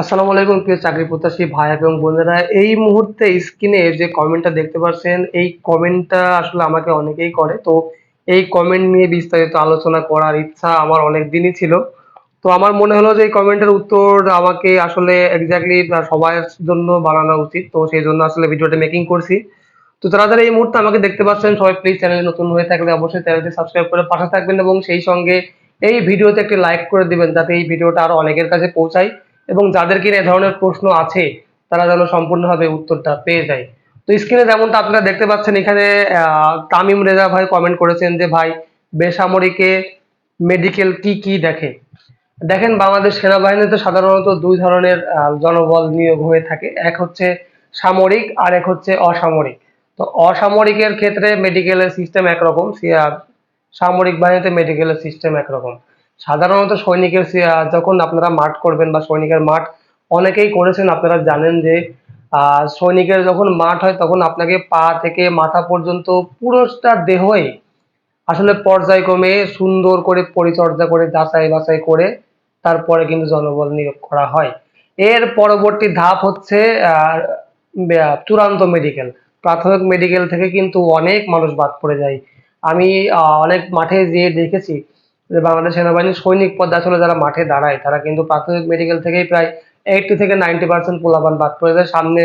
আসসালামু আলাইকুম, প্রিয় চাকরি প্রত্যাশী ভাই এবং বোনেরা। এই মুহূর্তে স্ক্রিনে যে কমেন্টটা দেখতে পাচ্ছেন, এই কমেন্টটা আসলে আমাকে অনেকেই করে। তো এই কমেন্ট নিয়ে বিস্তারিত আলোচনা করার ইচ্ছা আমার অনেক দিনই ছিল। তো আমার মনে হলো যে এই কমেন্টের উত্তর আমাকে আসলে এক্স্যাক্টলি সবার জন্য বানানো উচিত। তো সেই জন্য আসলে ভিডিওটা মেকিং করছি। তো যারা যারা এই মুহূর্তে আমাকে দেখতে পাচ্ছেন, সবাই প্লিজ চ্যানেলে নতুন হয়ে থাকলে অবশ্যই চ্যানেলটি সাবস্ক্রাইব করে পাশে থাকবেন এবং সেই সঙ্গে এই ভিডিওতে একটি লাইক করে দিবেন, যাতে এই ভিডিওটা আরও অনেকের কাছে পৌঁছায়। এবং যাদের কিনা এ ধরনের প্রশ্ন আছে, তারা যেন সম্পূর্ণভাবে উত্তরটা পেয়ে যায়। তো স্ক্রিনে যেমনটা আপনারা দেখতে পাচ্ছেন, এখানে তামিম রেজা ভাই কমেন্ট করেছেন যে, ভাই, বেসামরিকে মেডিকেল কি কি দেখে? দেখেন, বাংলাদেশ সেনাবাহিনীতে সাধারণত দুই ধরনের জনবল নিয়োগ হয়ে থাকে। এক হচ্ছে সামরিক আর এক হচ্ছে অসামরিক। তো অসামরিকের ক্ষেত্রে মেডিকেলের সিস্টেম একরকম সামরিক বাহিনীতে মেডিকেলের সিস্টেম একরকম। সাধারণত সৈনিকের যখন আপনারা মাঠ করবেন বা সৈনিকের মাঠ, অনেকেই করেছেন, আপনারা জানেন যে সৈনিকের যখন মাঠ হয় তখন আপনাকে পা থেকে মাথা পর্যন্ত পুরোটা দেহই আসলে পর্যায়ক্রমে সুন্দর করে পরিচর্যা করে, যাচাই বাছাই করে তারপরে কিন্তু জনবল নিয়োগ করা হয়। এর পরবর্তী ধাপ হচ্ছে চূড়ান্ত মেডিকেল প্রাথমিক মেডিকেল থেকে কিন্তু অনেক মানুষ বাদ পড়ে যায়। আমি অনেক মাঠে যেয়ে দেখেছি যে বাংলাদেশ সেনাবাহিনীর সৈনিক পদে আসলে যারা মাঠে দাঁড়ায়, তারা কিন্তু প্রাথমিক মেডিকেল থেকেই প্রায় এইটটি থেকে নাইনটি পার্সেন্ট পোলাপান বাদ পড়ে যায়। সামনে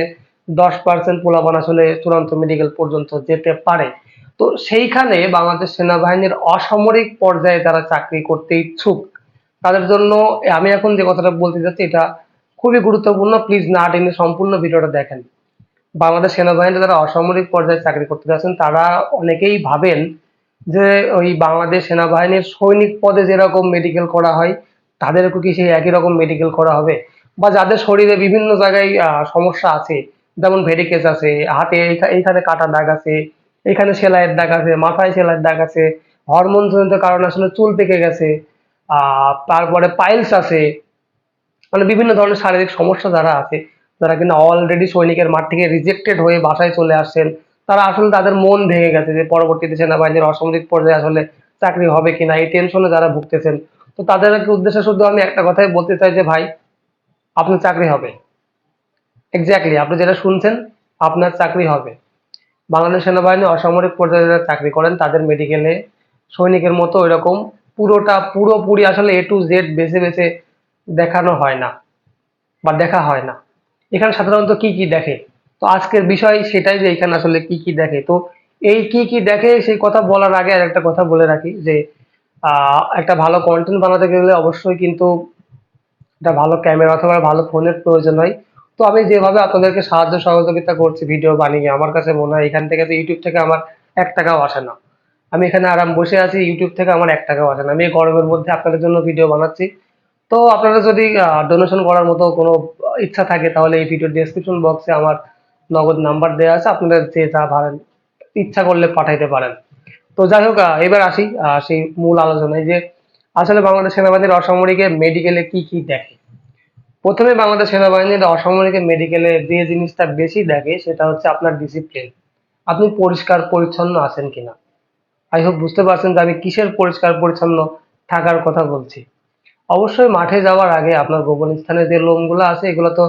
দশ পার্সেন্ট পোলাপান আসলে চূড়ান্ত মেডিকেল পর্যন্ত যেতে পারে। তো সেইখানে বাংলাদেশ সেনাবাহিনীর অসামরিক পর্যায়ে যারা চাকরি করতে ইচ্ছুক, তাদের জন্য আমি এখন যে কথাটা বলতে যাচ্ছি, এটা খুবই গুরুত্বপূর্ণ। প্লিজ না টেনে সম্পূর্ণ ভিডিওটা দেখেন। বাংলাদেশ সেনাবাহিনীতে যারা অসামরিক পর্যায়ে চাকরি করতে যাচ্ছেন, তারা অনেকেই ভাবেন যে ওই বাংলাদেশ সেনাবাহিনীর সৈনিক পদে যেরকম মেডিকেল করা হয়, তাদেরকে কি সেই একই রকম মেডিকেল করা হবে? বা যাদের শরীরে বিভিন্ন জায়গায় সমস্যা আছে, যেমন ভেরিকেজ আছে, হাতে এইখানে কাটা দাগ আছে এখানে সেলাইয়ের দাগ আছে, মাথায় সেলাইয়ের দাগ আছে হরমোন জনিত কারণে আসলে চুল পেকে গেছে তারপরে পাইলস আছে মানে বিভিন্ন ধরনের শারীরিক সমস্যা যারা আছে যারা কিনা অলরেডি সৈনিকের মাঠ থেকে রিজেক্টেড হয়ে বাসায় চলে আসছেন। তারা আসলে তাদের মন ভেঙে গেছে যে পরবর্তীতে সেনাবাহিনীর অসামরিক পর্যায়ে আসলে চাকরি হবে কিনা, এই টেনশনে যারা ভুগতেছেন। তো তাদেরকে উদ্দেশ্যে শুধু আমি একটা কথাই বলতে চাই যে, ভাই, আপনার চাকরি হবে। এক্স্যাক্টলি আপনি যেটা শুনছেন, আপনার চাকরি হবে। বাংলাদেশ সেনাবাহিনী অসামরিক পর্যায়ে যারা চাকরি করেন, তাদের মেডিকেলে সৈনিকের মতো এরকম পুরোটা, পুরোপুরি আসলে এ টু জেড বেছে বেছে দেখানো হয় না বা দেখা হয় না। এখানে সাধারণত কি কি দেখে? তো আজকের বিষয় সেটাই যে এখানে আসলে কি কি দেখে। তো এই কি কি দেখে সেই কথা বলার আগে আর একটা কথা বলে রাখি যে একটা ভালো কন্টেন্ট বানাতে গেলে অবশ্যই কিন্তু একটা ভালো ক্যামেরা অথবা ভালো ফোনের প্রয়োজন হয়। তো আমি যেভাবে আপনাদেরকে সাহায্য সহযোগিতা করছি ভিডিও বানিয়ে, আমার কাছে মনে হয় এখান থেকে তো ইউটিউব থেকে আমার এক টাকাও আসে না। আমি এখানে আরাম বসে আছি ইউটিউব থেকে আমার এক টাকাও আসে না। আমি গরমের মধ্যে আপনাদের জন্য ভিডিও বানাচ্ছি। তো আপনারা যদি ডোনেশন করার মতো কোনো ইচ্ছা থাকে তাহলে এই ভিডিওর ডেসক্রিপশন বক্সে আমার নগদ নাম্বার দেওয়া আছে আপনারা যে যা ভাবেন, ইচ্ছা করলে পাঠাইতে পারেন। তো যাই হোক এবার আসি সেই মূল আলোচনায় যে আসলে বাংলাদেশ সেনাবাহিনীর অসামরিকে মেডিকেলে কি কি দেখে? প্রথমে বাংলাদেশ সেনাবাহিনীর অসামরিক মেডিকেলে যে জিনিসটা বেশি দেখে, সেটা হচ্ছে আপনার ডিসিপ্লিন আপনি পরিষ্কার পরিচ্ছন্ন আছেন কিনা? আই হোপ বুঝতে পারছেন যে আমি কিসের পরিষ্কার পরিচ্ছন্ন থাকার কথা বলছি। অবশ্যই মাঠে যাওয়ার আগে আপনার গোপন স্থানে যে লোমগুলো আছে, এগুলো তো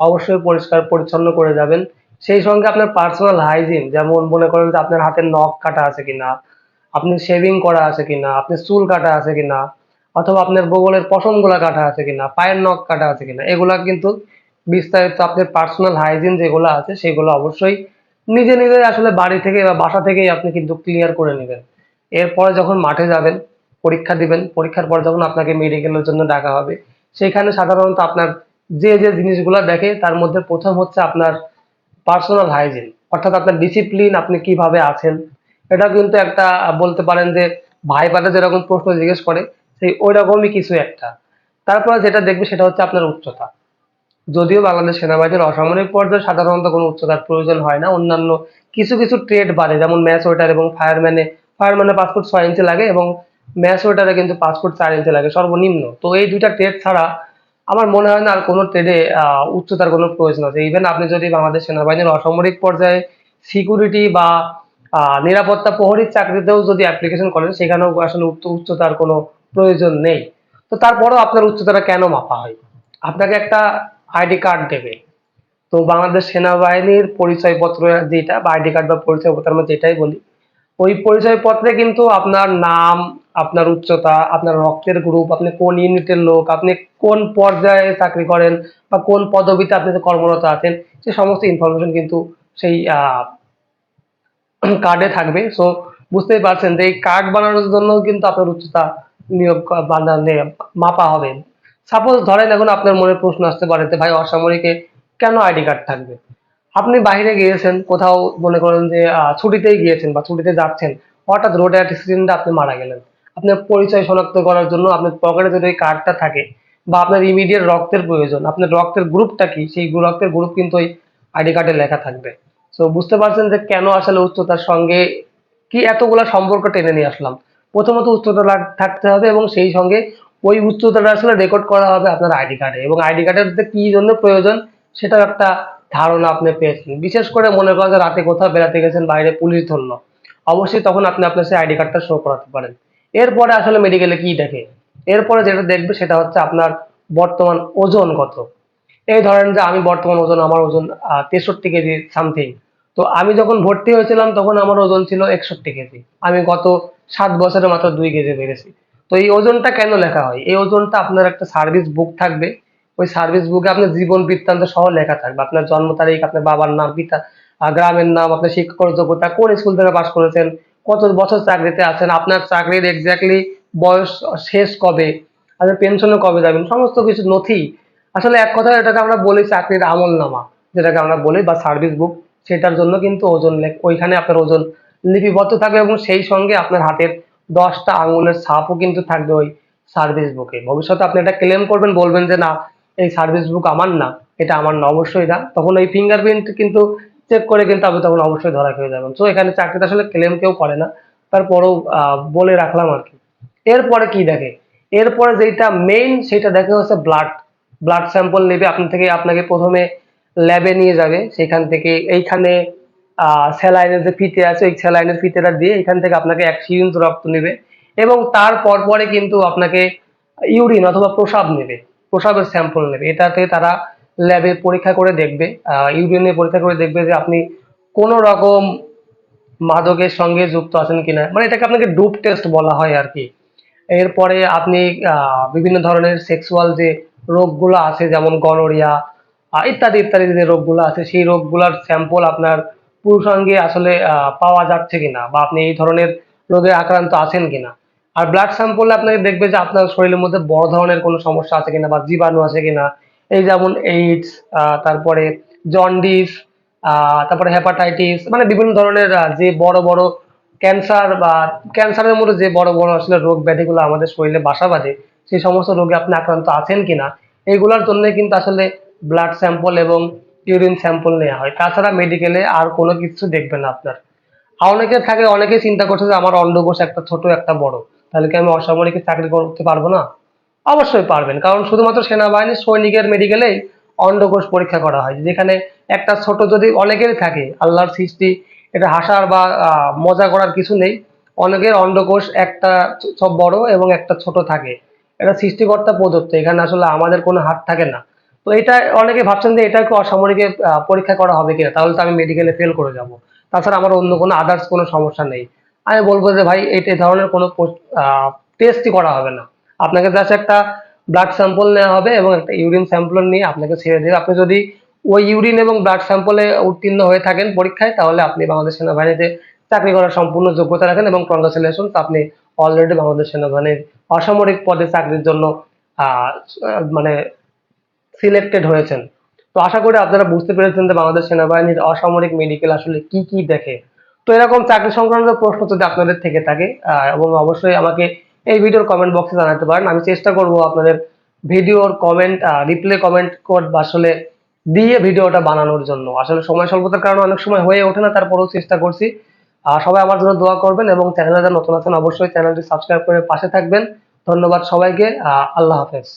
অবশ্যই পরিষ্কার পরিচ্ছন্ন করে যাবেন। সেই সঙ্গে আপনার পার্সোনাল হাইজিন যেমন মনে করেন যে আপনার হাতের নখ কাটা আছে কিনা, আপনি শেভিং করা আছে কিনা, আপনি চুল কাটা আছে কিনা, অথবা আপনার বগলের পশমগুলা কাটা আছে কিনা, পায়ের নখ কাটা আছে কিনা, এগুলা কিন্তু বিস্তারিত আপনার পার্সোনাল হাইজিন যেগুলো আছে, সেগুলো অবশ্যই নিজে নিজে আসলে বাড়ি থেকে বা বাসা থেকেই আপনি কিন্তু ক্লিয়ার করে নেবেন। এরপরে যখন মাঠে যাবেন, পরীক্ষা দিবেন, পরীক্ষার পর যখন আপনাকে মেডিকেলের জন্য ডাকা হবে, সেখানে সাধারণত আপনার যে যে জিনিসগুলো দেখে, তার মধ্যে প্রথম হচ্ছে আপনার পার্সোনাল হাইজিন অর্থাৎ আপনার ডিসিপ্লিন আপনি কীভাবে আছেন, এটা কিন্তু একটা, বলতে পারেন যে ভাই ভাইপাতে যেরকম প্রশ্ন জিজ্ঞেস করে, সেই ওই রকমই কিছু একটা। তারপরে যেটা দেখবে সেটা হচ্ছে আপনার উচ্চতা। যদিও বাংলাদেশ সেনাবাহিনীর অসামরিক পর্যায়ে সাধারণত কোনো উচ্চতার প্রয়োজন হয় না, অন্যান্য কিছু কিছু ট্রেড বাড়ে, যেমন ম্যাচ ওয়েটার এবং ফায়ারম্যানে ফায়ারম্যানে ফুট ছয় ইঞ্চি লাগে এবং ম্যাচ ওয়েটারে কিন্তু ফুট চার ইঞ্চি লাগে, সর্বনিম্ন। তো এই দুইটা ট্রেড ছাড়া আমার মনে হয় না আর কোনো ট্রেডে উচ্চতার কোনো প্রয়োজন আছে। ইভেন আপনি যদি বাংলাদেশ সেনাবাহিনীর অসামরিক পর্যায়ে সিকিউরিটি বা নিরাপত্তা প্রহরীর চাকরিতেও যদি অ্যাপ্লিকেশন করেন, সেখানেও আসলে উচ্চ- উচ্চতার কোনো প্রয়োজন নেই। তো তারপরেও আপনার উচ্চতাটা কেন মাপা হয়? আপনাকে একটা আইডি কার্ড দেবে। তো বাংলাদেশ সেনাবাহিনীর পরিচয়পত্র যেটা, বা আইডি কার্ড বা পরিচয়পত্র আমরা যেটাই বলি ওই পরিচয়পত্রে কিন্তু আপনার নাম, আপনার উচ্চতা, আপনার রক্তের গ্রুপ আপনি কোন ইউনিটের লোক, আপনি কোন পর্যায়ে চাকরি করেন বা কোন পদবিতে আপনি কর্মরত আছেন, সে সমস্ত ইনফরমেশন কিন্তু সেই কার্ডে থাকবে। সো বুঝতেই পারছেন যে এই কার্ড বানানোর জন্য কিন্তু আপনার উচ্চতা নিয়োগ বানালে মাপা হবে। সাপোজ ধরেন এখন আপনার মনে প্রশ্ন আসতে পারে যে, ভাই, অসামরিকে কেন আইডি কার্ড থাকবে? আপনি বাইরে গিয়েছেন, কোথাও মনে করেন যে ছুটিতেই গিয়েছেন বা ছুটিতে যাচ্ছেন, হঠাৎ রোড অ্যাক্সিডেন্টে আপনি মারা গেলেন। আপনার পরিচয় শনাক্ত করার জন্য আপনার পকেটে যদি এই কার্ডটা থাকে বা আপনার ইমিডিয়েট রক্তের প্রয়োজন, আপনার রক্তের গ্রুপটা কি? সেই রক্তের গ্রুপ কিন্তু ওই আইডি কার্ডে লেখা থাকবে। তো বুঝতে পারছেন যে কেন আসলে উচ্চতার সঙ্গে কি এতগুলা সম্পর্ক টেনে নিয়ে আসলাম? প্রথমত উচ্চতা থাকতে হবে এবং সেই সঙ্গে ওই উচ্চতাটা আসলে রেকর্ড করা হবে আপনার আইডি কার্ডে এবং আইডি কার্ডের কি জন্য প্রয়োজন সেটাও একটা ধারণা আপনি পেয়েছেন। বিশেষ করে মনে করেন যে রাতে কোথাও বেড়াতে গেছেন, বাইরে পুলিশ ধরলো। অবশ্যই তখন আপনি আপনার সেই আইডি কার্ডটা শো করাতে পারেন। এরপরে আসলে মেডিকেলে কি দেখে? এরপরে যেটা দেখবে সেটা হচ্ছে আপনার বর্তমান ওজন কত। এই ধরেন যে আমি বর্তমান ওজন, আমার ওজন তেষট্টি কেজি সামথিং তো আমি যখন ভর্তি হয়েছিলাম, তখন আমার ওজন ছিল একষট্টি কেজি। আমি গত সাত বছরে মাত্র দুই কেজি বেড়েছি। তো এই ওজনটা কেন লেখা হয়? এই ওজনটা আপনার একটা সার্ভিস বুক থাকবে। ওই সার্ভিস বুকে আপনার জীবন বৃত্তান্ত সহ লেখা থাকবে। আপনার জন্ম তারিখ, আপনার বাবার নাম, পিতা গ্রামের নাম, আপনার শিক্ষক যোগ্যতা, কোন স্কুল থেকে পাশ করেছেন, কত বছর চাকরিতে আছেন, আপনার চাকরির এক্স্যাক্টলি বয়স শেষ কবে, আপনার পেনশনে কবে যাবেন, সমস্ত কিছু নথি। আসলে এক কথায় এটাকে আমরা বলি চাকরির আমল নামা যেটাকে আমরা বলি বা সার্ভিস বুক সেটার জন্য কিন্তু ওজন ওইখানে আপনার ওজন লিপিবদ্ধ থাকবে এবং সেই সঙ্গে আপনার হাতের দশটা আঙুলের ছাপও কিন্তু থাকবে ওই সার্ভিস বুকে ভবিষ্যতে আপনি এটা ক্লেম করবেন, বলবেন যে না এই সার্ভিস বুক আমার না, এটা আমার না, অবশ্যই না। তখন ওই ফিঙ্গারপ্রিন্ট কিন্তু চেক করে কিন্তু আপনি তখন অবশ্যই ধরা খেয়ে যাবেন তো এখানে চাকরিতে আসলে ক্লেম কেউ করে না। তারপরেও বলে রাখলাম আর কি। এরপরে কি দেখে? এরপরে যেটা মেইন সেটা দেখে হচ্ছে ব্লাড ব্লাড স্যাম্পল নেবে আপনার থেকে আপনাকে প্রথমে ল্যাবে নিয়ে যাবে। সেখান থেকে এইখানে স্যালাইনের যে ফিতে আছে, ওই স্যালাইনের ফিতেটা দিয়ে এখান থেকে আপনাকে এক সিরিঞ্জ রক্ত নেবে। এবং তার পরপরে কিন্তু আপনাকে ইউরিন অথবা প্রসাব নেবে। প্রসাবের স্যাম্পল নেবে। এটাতে তারা ল্যাবে পরীক্ষা করে দেখবে ইউরিনে পরীক্ষা করে দেখবে যে আপনি কোনো রকম মাদকের সঙ্গে যুক্ত আছেন কিনা। মানে এটাকে আপনাকে ডুপ টেস্ট বলা হয় আর কি। এরপরে আপনি বিভিন্ন ধরনের সেক্সুয়াল যে রোগগুলো আছে, যেমন গনোরিয়া ইত্যাদি ইত্যাদি যে রোগগুলো আছে, সেই রোগগুলোর স্যাম্পল আপনার পুরুষাঙ্গে আসলে পাওয়া যাচ্ছে কিনা বা আপনি এই ধরনের রোগে আক্রান্ত আছেন কিনা। আর ব্লাড স্যাম্পলে আপনাকে দেখবে যে আপনার শরীরের মধ্যে বড় ধরনের কোনো সমস্যা আছে কিনা বা জীবাণু আছে কিনা। এই যেমন এইডস তারপরে জন্ডিস তারপরে হেপাটাইটিস মানে বিভিন্ন ধরনের যে বড় বড় ক্যান্সার বা ক্যান্সারের মতো যে বড় বড় আসলে রোগ ব্যাধিগুলো আমাদের শরীরে বাসা বাঁধে, সেই সমস্ত রোগে আপনি আক্রান্ত আছেন কিনা, এইগুলোর জন্য কিন্তু আসলে ব্লাড স্যাম্পল এবং ইউরিন স্যাম্পল নেওয়া হয়। তাছাড়া মেডিকেলে আর কোনো কিছু দেখবে না আপনার। অনেকে থাকে অনেকে চিন্তা করছে যে আমার অন্ডকোষ একটা ছোট, একটা বড়। তাহলে কি আমি অসামরিক চাকরি করতে পারব না? অবশ্যই পারবেন, কারণ শুধুমাত্র সেনাবাহিনীর সৈনিকের মেডিকেলেই অন্ডকোষ পরীক্ষা করা হয়। যেখানে একটা ছোট যদি অনেকেরই থাকে, আল্লাহর সৃষ্টি, এটা হাসার বা মজা করার কিছু নেই। অনেকের অন্ডকোষ একটা সব বড় এবং একটা ছোট থাকে। এটা সৃষ্টিকর্তা প্রদত্ত, এখানে আসলে আমাদের কোনো হাত থাকে না। তো এটা অনেকে ভাবছেন যে এটা কি অসামরিকে পরীক্ষা করা হবে কিনা? তাহলে তো আমি মেডিকেলে ফেল করে যাব। তাছাড়া আমার অন্য কোনো আদার্স কোনো সমস্যা নেই। আমি বলব যে ভাই এই ধরনের কোনো টেস্টই করা হবে না। আপনাকে জাস্ট একটা ব্লাড স্যাম্পল নেওয়া হবে এবং একটা ইউরিন স্যাম্পল নিয়ে আপনাকে ছেড়ে দেবে। আপনি যদি ওই ইউরিন এবং ব্লাড স্যাম্পলে উত্তীর্ণ হয়ে থাকেন পরীক্ষায়, তাহলে আপনি বাংলাদেশ সেনাবাহিনীতে চাকরি করার সম্পূর্ণ যোগ্যতা রাখেন এবং কংগ্রাচুলেশন আপনি অলরেডি বাংলাদেশ সেনাবাহিনীর অসামরিক পদে চাকরির জন্য মানে সিলেক্টেড হয়েছেন। তো আশা করি আপনারা বুঝতে পেরেছেন যে বাংলাদেশ সেনাবাহিনীর অসামরিক মেডিকেল আসলে কি কি দেখে। তো এরকম চাকরি সংক্রান্ত প্রশ্ন যদি আপনাদের থেকে থাকে এবং অবশ্যই আমাকে এই ভিডিওর কমেন্ট বক্সে জানাতে পারেন। আমি চেষ্টা করব আপনাদের ভিডিওর কমেন্ট রিপ্লে কমেন্ট কোড আসলে দিয়ে ভিডিওটা বানানোর জন্য। আসলে সময় স্বল্পতার কারণে অনেক সময় হয়ে ওঠে না, তারপরেও চেষ্টা করছি। সবাই আমার জন্য দোয়া করবেন এবং চ্যানেলে যারা নতুন আছেন, অবশ্যই চ্যানেলটি সাবস্ক্রাইব করে পাশে থাকবেন। ধন্যবাদ সবাইকে আল্লাহ হাফেজ।